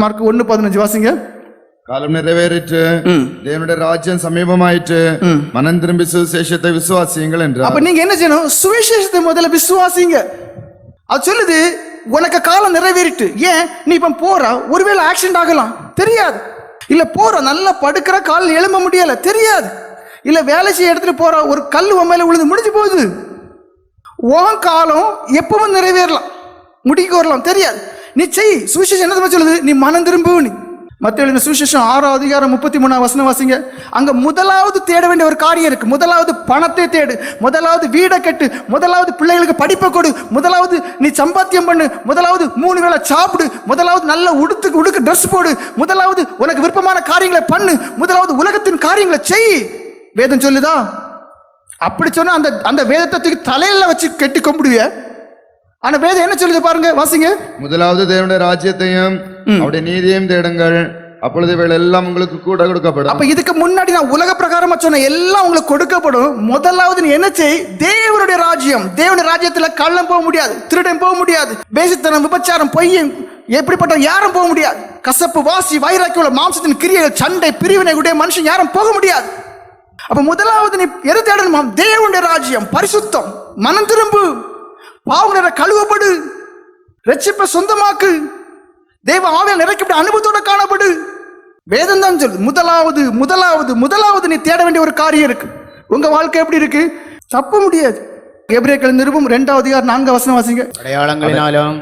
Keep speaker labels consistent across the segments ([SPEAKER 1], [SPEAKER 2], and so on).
[SPEAKER 1] Mark ஒன்று பதினஞ்சு வாசிங்க.
[SPEAKER 2] காலம் நிறைவேறிற்று. தேவனுடைய ராஜ்யம் சமீபமாயிற்று. மனம் திரும்பி சுவிசேஷத்தை விசுவாசியுங்கள் என்றார்.
[SPEAKER 1] அப்ப நீங்க என்ன செய்யணும்? சுவிசேஷத்தை முதல்ல விசுவாசிங்க. அது சொல்லுது உனக்கு காலம் நிறைவேறிட்டு. ஏன்? நீ இப்ப போற? ஒருவேளை ஆக்சிடென்ட் ஆகலாம். தெரியாது. இல்ல போற. நல்லா படுக்கிற கால் எழும்ப முடியல. தெரியாது. இல்ல வேலை செய்ய இடத்துல போற. ஒரு கல் உன் மேல விழுந்து முடிஞ்சு போகுது. உன் காலம் எப்பவும் நிறைவேறலாம். முடிக்க வரலாம். தெரியாது. நீ செய். சுவிசேஷம் என்ன சொல்லுது? நீ மனம் திரும்பு நீ. மத்திய எழுதின சுவிசேஷம் ஆறாம் அதிகாரம் முப்பத்தி மூணாம் வசனம் வாசிங்க. அங்க முதலாவது தேட வேண்டிய ஒரு காரியம் இருக்கு. முதலாவது பணத்தை தேடு. முதலாவது வீடை கட்டு. முதலாவது பிள்ளைகளுக்கு படிப்பை கொடு. முதலாவது நீ சம்பாத்தியம் பண்ணு. முதலாவது மூணு வேளை சாப்பிடு. முதலாவது நல்ல உடுத்துக்கு உடுக்கு ட்ரெஸ் போடு. முதலாவது உனக்கு விருப்பமான காரியங்களை பண்ணு. முதலாவது உலகத்தின் காரியங்களை செய். வேதம் சொல்லுதா? அப்படி சொன்னா அந்த அந்த வேதத்தை தூக்கி தலையில வச்சு கெட்டி கும்பிடுவிய. ஆனா வேதம் என்ன சொல்லுது பாருங்க வாசிங்க.
[SPEAKER 2] முதலாவது தேவனுடைய ராஜ்யத்தையும் அவருடைய நீதியையும் தேடுங்கள். அப்பொழுது இவைகள் எல்லாம் உங்களுக்கு கூட கொடுக்கப்படும்.
[SPEAKER 1] அப்ப இதுக்கு முன்னாடி நான் உலக பிரகாரமா சொன்ன எல்லாம் உங்களுக்கு கொடுக்கப்படும். முதலாவது நீ என்ன செய்? தேவனுடைய ராஜ்யம். தேவனுடைய ராஜ்யத்துல கள்ளம் போக முடியாது திருடன் போக முடியாது பேசித்தனம் விபச்சாரம் பொய்யும் எப்படிப்பட்ட யாரும் போக முடியாது. கசப்பு வாசி வைராக்கியம் உள்ள மாம்சத்தின் கிரியைகள் சண்டை பிரிவினை உடைய மனுஷன் யாரும் போக முடியாது. அப்ப முதலாவது நீ எது தேடணுமாம் தேவனுடைய ராஜ்யம் பரிசுத்தம் மனம் திரும்பு. பாவங்களை கழுவப்படு. ரட்சிப்பை சொந்தமாக்கு. தெய்வ ஆவியால் நிறைக்கப்பட்ட அனுபவத்தோட காணப்படு. வேதம் தான் சொல்லுது முதலாவது முதலாவது முதலாவது நீ தேட வேண்டிய ஒரு காரியம் இருக்கு. உங்க வாழ்க்கை எப்படி இருக்கு? தப்ப முடியாது. எபிரேக்கள் நிருபம் ரெண்டாவது அதிகாரம் நான்கு வசனம் வாசிங்க.
[SPEAKER 3] அடையாளங்களினாலும்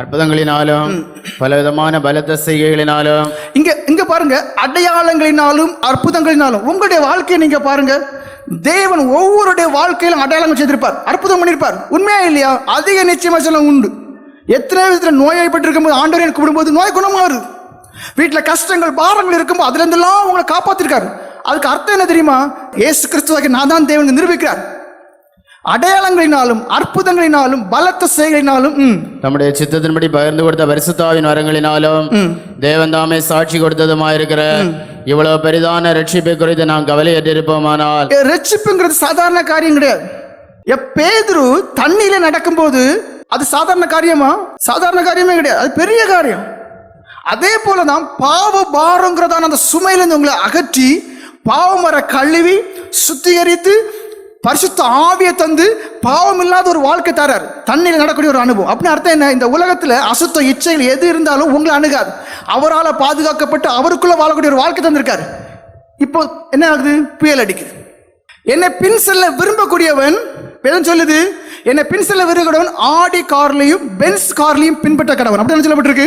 [SPEAKER 3] அற்புதங்களினாலும் பலவிதமான பலத்த செய்கைகளினாலும்
[SPEAKER 1] இங்க இங்க பாருங்க. அடையாளங்களினாலும் அற்புதங்களினாலும் உங்களுடைய வாழ்க்கையை நீங்க பாருங்க. தேவன் ஒவ்வொருடைய வாழ்க்கையிலும் அடையாளங்கள் செய்திருப்பார். அற்புதம் பண்ணியிருப்பார் உண்மையா இல்லையா? அதிக நிச்சயமா சொல்ல உண்டு. எத்தனை விதத்துல நோயாய்ப்பட்டு இருக்கும்போது ஆண்டவர் கூப்பிடும்போது நோய் குணமாகுது. வீட்டுல கஷ்டங்கள் பாரங்கள் இருக்கும்போது அதுல இருந்தெல்லாம் உங்களை காப்பாத்திருக்காரு. அதுக்கு அர்த்தம் என்ன தெரியுமா? இயேசு கிறிஸ்துவாக்கு நான் தான் தேவன் நிரூபிக்கிறார். அடையாளங்களினாலும் அற்புதங்களினாலும் பலத்த செய்களினாலும் ம்,
[SPEAKER 3] தம்முடைய சித்தத்தின்படி பகிர்ந்து கொடுத்த பரிசுத்தாவின் வரங்களினாலும் தேவன் தாமே சாட்சி கொடுத்ததுமாயிருக்கிற இவ்வளவு பெரிதான ரட்சிப்பை குறித்து நாம் கவலையற்றிருப்போமானால்
[SPEAKER 1] ரட்சிப்புங்கிறது சாதாரண காரியம் கிடையாது. எ, பேதுரு தண்ணியில நடக்கும்போது அது சாதாரண காரியமா? சாதாரண காரியமே கிடையாது. அது பெரிய காரியம். அதே போல தான் பாவ பாரங்கிறதான அந்த சுமையிலிருந்து உங்களை அகற்றி பாவம் வர கழுவி சுத்திகரித்து பரிசுத்த ஆவியை தந்து பாவம் இல்லாத ஒரு வாழ்க்கை தரார். தண்ணியில் நடக்கூடிய ஒரு அனுபவம். அப்படின்னு அர்த்தம் என்ன? இந்த உலகத்தில் அசுத்த இச்சைகள் எது இருந்தாலும் உங்களை அணுகாது. அவரால் பாதுகாக்கப்பட்டு அவருக்குள்ளே வாழக்கூடிய ஒரு வாழ்க்கை தந்திருக்காரு. இப்போ என்ன ஆகுது? புயல் அடிக்குது. என்னை பின் செல்ல விரும்பக்கூடியவன் வேதம் சொல்லுது என்னை பின் செல்ல விரும்பக்கூடியவன் ஆடி கார்லையும் பென்ஸ் கார்லையும் பின்பற்ற கடவன் அப்படி சொல்லப்பட்டிருக்கு.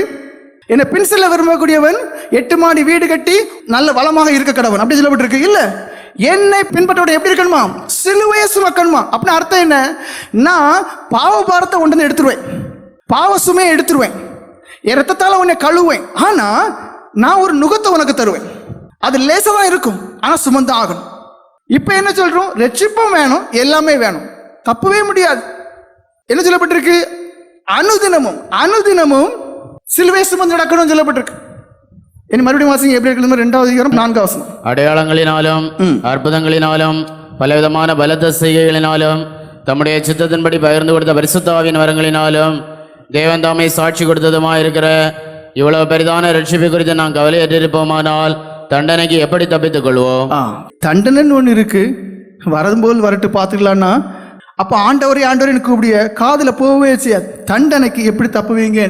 [SPEAKER 1] என்னை பின் செல்ல விரும்பக்கூடியவன் எட்டு மாடி வீடு கட்டி நல்ல வளமாக இருக்க கடவன் அப்படி சொல்லப்பட்டிருக்கு. இல்லை என்னை பின்பற்றோட எப்படி இருக்கணுமா? சிலுவையை சுமக்கணுமா? அப்படின்னு அர்த்தம் என்ன? நான் பாவ பாரத்தை ஒன்று வந்து எடுத்துருவேன். பாவ சுமையை எடுத்துருவேன். என் உன்னை கழுவேன் ஆனால் நான் ஒரு நுகத்தை உனக்கு தருவேன். அது லேசாக தான் இருக்கும். ஆனால் சுமந்து ஆகணும். இப்போ என்ன சொல்கிறோம் ரட்சிப்பும் வேணும் எல்லாமே வேணும். தப்பவே முடியாது. என்ன சொல்லப்பட்டிருக்கு? அனுதினமும் அனுதினமும் சிலுவை சுமந்து நடக்கணும்னு சொல்லப்பட்டிருக்கு. மறுபடியும் வாசிங்க எப்படி இருக்கிறது ரெண்டாவது அதிகாரம் நான்காவது வசனம்
[SPEAKER 3] அடையாளங்களினாலும் அற்புதங்களினாலும் பலவிதமான பலத்த செய்கைகளினாலும் தம்முடைய சித்தத்தின்படி பகிர்ந்து கொடுத்த பரிசுத்தாவின் வரங்களினாலும் தேவன் தாமே சாட்சி கொடுத்ததுமாயிருக்கிற இவ்வளவு பெரிதான ரட்சிப்பை குறித்து நாம் கவலையற்றிருப்போமானால் தண்டனைக்கு எப்படி தப்பித்துக் கொள்வோம்
[SPEAKER 1] தண்டனைன்னு ஒன்று இருக்கு வரதும்போல் வரட்டு பார்த்துக்கலான்னா அப்போ ஆண்டவரே ஆண்டவரே கூப்பிடிய காதில் போகவே செய்யாது தண்டனைக்கு எப்படி தப்புவீங்க